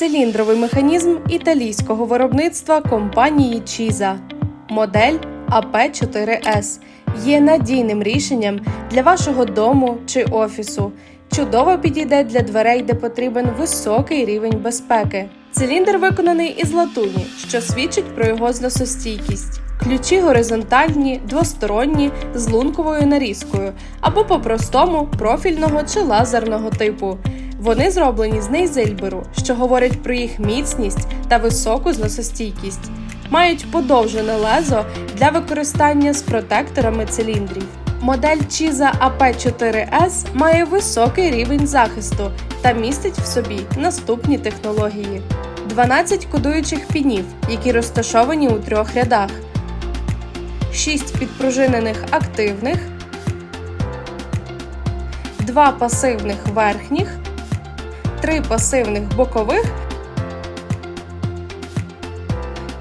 Циліндровий механізм італійського виробництва компанії Чіза. Модель АП4С є надійним рішенням для вашого дому чи офісу. Чудово підійде для дверей, де потрібен високий рівень безпеки. Циліндр виконаний із латуні, що свідчить про його зносостійкість. Ключі горизонтальні, двосторонні з лунковою нарізкою або по-простому профільного чи лазерного типу. Вони зроблені з нейзильберу, що говорить про їх міцність та високу зносостійкість. Мають подовжене лезо для використання з протекторами циліндрів. Модель Чіза AP4S має високий рівень захисту та містить в собі наступні технології: 12 кодуючих пінів, які розташовані у трьох рядах, 6 підпружинених активних, 2 пасивних верхніх, 3 пасивних бокових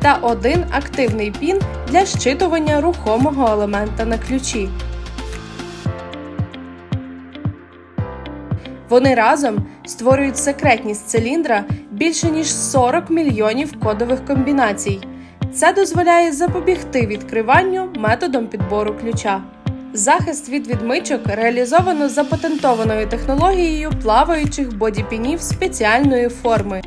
та один активний пін для щитування рухомого елемента на ключі. Вони разом створюють секретність циліндра більше ніж 40 мільйонів кодових комбінацій. Це дозволяє запобігти відкриванню методом підбору ключа. Захист від відмичок реалізовано запатентованою технологією плаваючих бодіпінів спеціальної форми.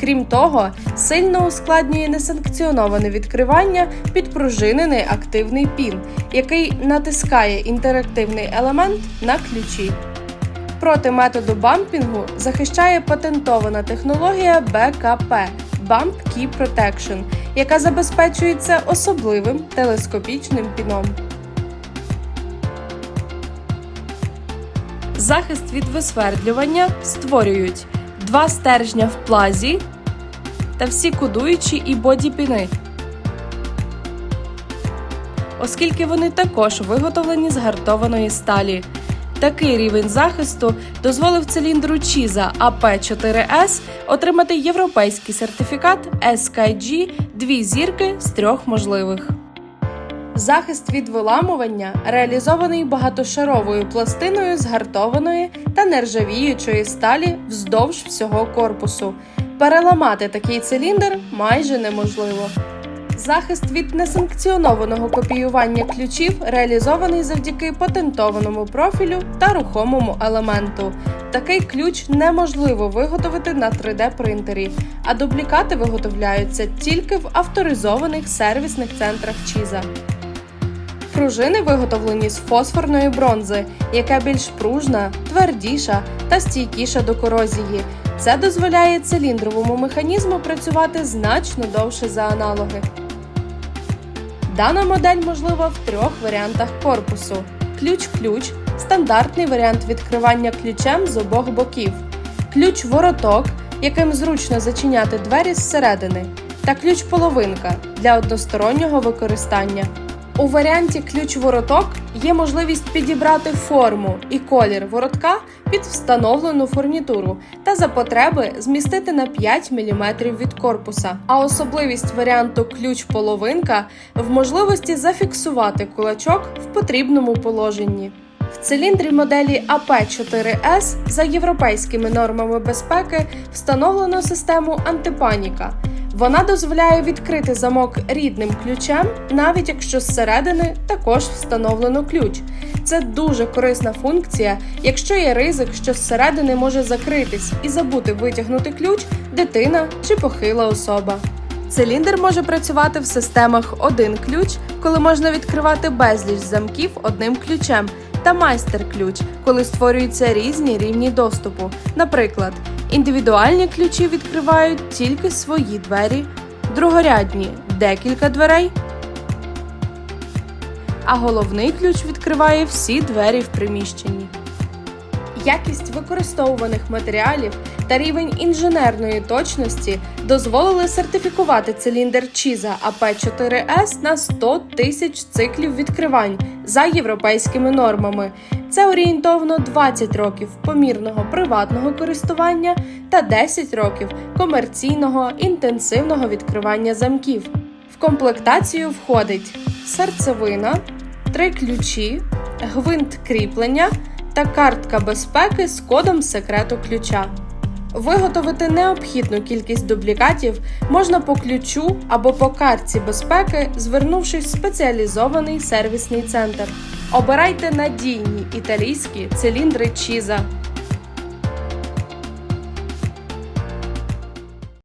Крім того, сильно ускладнює несанкціоноване відкривання підпружинений активний пін, який натискає інтерактивний елемент на ключі. Проти методу бампінгу захищає патентована технологія БКП Bump Key Protection, яка забезпечується особливим телескопічним піном. Захист від висвердлювання створюють два стержня в плазі та всі кодуючі і бодіпіни, оскільки вони також виготовлені з гартованої сталі. Такий рівень захисту дозволив циліндру Чіза АП4С отримати європейський сертифікат SKG дві зірки з трьох можливих. Захист від виламування реалізований багатошаровою пластиною з гартованої та нержавіючої сталі вздовж всього корпусу. Переламати такий циліндр майже неможливо. Захист від несанкціонованого копіювання ключів реалізований завдяки патентованому профілю та рухомому елементу. Такий ключ неможливо виготовити на 3D принтері, а дублікати виготовляються тільки в авторизованих сервісних центрах Чіза. Пружини виготовлені з фосфорної бронзи, яка більш пружна, твердіша та стійкіша до корозії. Це дозволяє циліндровому механізму працювати значно довше за аналоги. Дана модель можлива в трьох варіантах корпусу: ключ-ключ, стандартний варіант відкривання ключем з обох боків, ключ-вороток, яким зручно зачиняти двері зсередини, та ключ-половинка для одностороннього використання. У варіанті ключ-вороток є можливість підібрати форму і колір воротка під встановлену фурнітуру та за потреби змістити на 5 мм від корпуса. А особливість варіанту ключ-половинка в можливості зафіксувати кулачок в потрібному положенні. В циліндрі моделі АП4С за європейськими нормами безпеки встановлено систему антипаніка. Вона дозволяє відкрити замок рідним ключем, навіть якщо зсередини також встановлено ключ. Це дуже корисна функція, якщо є ризик, що зсередини може закритись і забути витягнути ключ дитина чи похила особа. Циліндр може працювати в системах один ключ, коли можна відкривати безліч замків одним ключем, та майстер-ключ, коли створюються різні рівні доступу. Наприклад, індивідуальні ключі відкривають тільки свої двері, другорядні декілька дверей, а головний ключ відкриває всі двері в приміщенні. Якість використовуваних матеріалів та рівень інженерної точності дозволили сертифікувати циліндр Чіза АП4С на 100 тисяч циклів відкривань за європейськими нормами. Це орієнтовно 20 років помірного приватного користування та 10 років комерційного інтенсивного відкривання замків. В комплектацію входить серцевина, три ключі, гвинт кріплення та картка безпеки з кодом секрету ключа. Виготовити необхідну кількість дублікатів можна по ключу або по картці безпеки, звернувшись в спеціалізований сервісний центр. Обирайте надійні італійські циліндри Чіза.